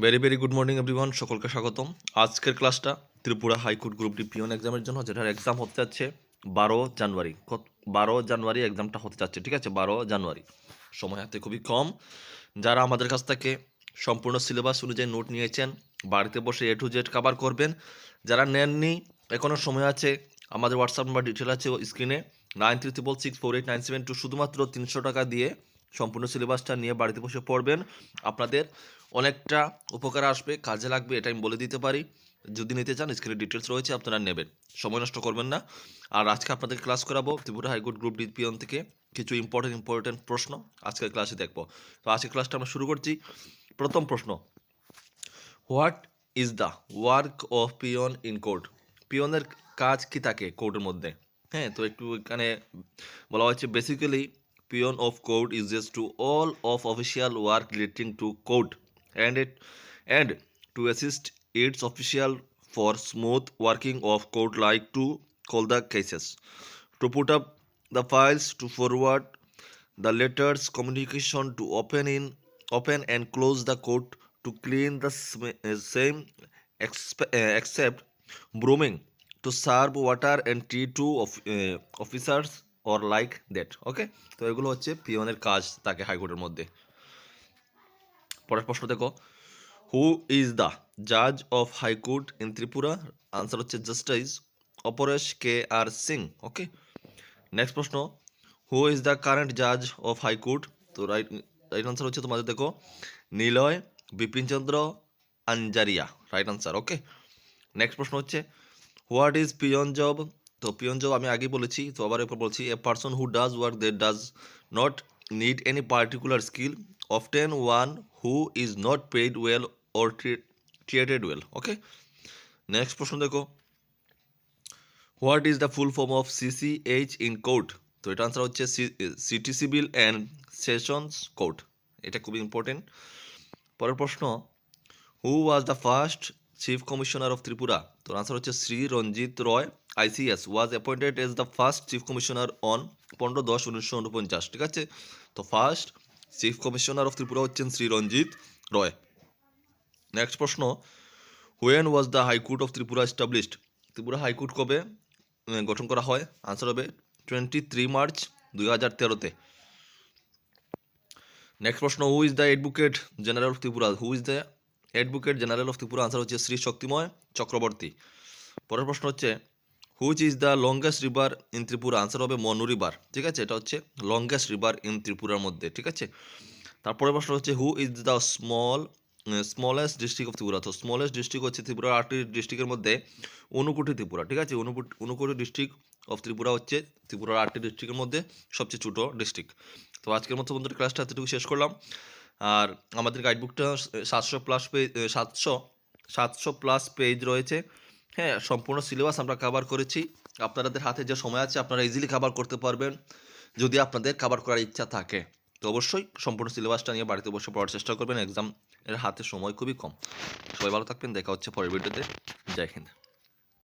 Very very good morning everyone সকলকে স্বাগতম। আজকের ক্লাসটা Tripura high court group D peon এক্সামের জন্য, যেটার এক্সাম হতে যাচ্ছে বারো জানুয়ারি। বারো জানুয়ারি এক্সামটা হতে যাচ্ছে, ঠিক আছে? বারো জানুয়ারি। সময় হাতে খুবই কম। যারা আমাদের কাছ থেকে সম্পূর্ণ সিলেবাস অনুযায়ী নোট নিয়েছেন, বাড়িতে বসে এ টু জেড কাভার করবেন। যারা নেননি এখনও সময় আছে, আমাদের হোয়াটসঅ্যাপ নাম্বার ডিটেল আছে স্ক্রিনে nine three triple six four eight nine seven two শুধুমাত্র তিনশো টাকা দিয়ে সম্পূর্ণ সিলেবাসটা নিয়ে বাড়িতে বসে পড়বেন। আপনাদের অনেকটা উপকার আসবে, কাজে লাগবে, এটা আমি বলে দিতে পারি। যদি নিতে চান, স্ক্রিনে ডিটেলস রয়েছে, আপনারা নেবেন। সময় নষ্ট করবেন না। আর আজকে আপনাদের ক্লাস করাবো ত্রিপুরা হাইকোর্ট গ্রুপ ডিপিএন থেকে কিছু ইম্পর্টেন্ট ইম্পর্টেন্ট প্রশ্ন। আজকের ক্লাসে দেখব। তো আজকের ক্লাসটা আমরা শুরু করছি। প্রথম প্রশ্ন what is the work of peon in court পিয়নের কাজ কি থাকে কোর্টের মধ্যে? হ্যাঁ তো একটু এখানে বলা হয়েছে basically peon of court is just to all of official work relating to court and it and to assist its official for smooth working of court like to call the cases to put up the files to forward the letters communication to open in open and close the court to clean the uh, same uh, except brooming to serve water and tea to of- uh, officers or like that okay তো এগুলো হচ্ছে পিয়নের কাজ তাকে হাইকোর্টের মধ্যে। পরের প্রশ্ন দেখো হু ইজ দ্য জাজ of high court in Tripura? Answer হচ্ছে justice Aparesh K R Singh okay next প্রশ্ন হু ইজ দ্য কারেন্ট জাজ অফ হাইকোর্ট তো রাইট রাইট আনসার হচ্ছে তোমাদের দেখো, Nilay Bipinchandra Anjaria right answer okay next প্রশ্ন হচ্ছে হোয়াট ইজ পিয়ন জব তো পিয়ন জব, আমি আগে বলেছি, তো আবার এরপর বলছি a person who does work they does not need any particular skill often one who is not paid well or treated well okay next প্রশ্ন দেখো। What is the full form of CCH in court তো এটা answer হচ্ছে city civil and sessions court এটা খুবই important পরের প্রশ্ন who was the first chief commissioner of Tripura তো আনসার হচ্ছে Shri Ranjit Roy ICS was appointed as the first chief commissioner on পনেরো দশ উনিশশো উনপঞ্চাশ। ঠিক আছে? তো first chief commissioner of Tripura হচ্ছেন শ্রী রঞ্জিত রয় নেক্সট প্রশ্ন when was the high court of Tripura established Tripura high court কবে গঠন করা হয়? আনসার হবে টোয়েন্টি থ্রি মার্চ দুই হাজার তেরোতে। নেক্সট প্রশ্ন who is the advocate general of Tripura who is the advocate general of Tripura answer হচ্ছে শ্রী শক্তিময় চক্রবর্তী। পরের প্রশ্ন হচ্ছে which is the longest river in Tripura answer হবে মনু রিভার ঠিক আছে? এটা হচ্ছে লংগেস্ট রিভার ইন ত্রিপুরার মধ্যে। ঠিক আছে? তারপরে প্রশ্ন হচ্ছে who is the small smallest district of Tripura তো স্মলেস্ট ডিস্ট্রিক্ট হচ্ছে ত্রিপুরা আটটি ডিস্ট্রিক্টের মধ্যে অনুকুটি ত্রিপুরা ঠিক আছে? অনুকুটি অনুকুটি ডিস্ট্রিক্ট অফ ত্রিপুরা হচ্ছে ত্রিপুরার আটটি ডিস্ট্রিক্টের মধ্যে সবচেয়ে ছোটো ডিস্ট্রিক্ট তো আজকের মতো বন্ধুদের ক্লাসটা এতটুকু শেষ করলাম। আর আমাদের গাইডবুকটা সাতশো প্লাস পেজ সাতশো সাতশো প্লাস পেজ রয়েছে। হ্যাঁ সম্পূর্ণ সিলেবাস আমরা কভার করেছি। আপনাদের হাতে যে সময় আছে, আপনারা ইজিলি কভার করতে পারবেন, যদি আপনাদের কভার করার ইচ্ছা থাকে। তো অবশ্যই সম্পূর্ণ সিলেবাসটা নিয়ে বাড়িতে বসে পড়ার চেষ্টা করবেন। এক্সাম এর হাতে সময় খুবই কম। সবাই ভালো থাকবেন, দেখা হচ্ছে পরের ভিডিওতে জয় হিন্দ।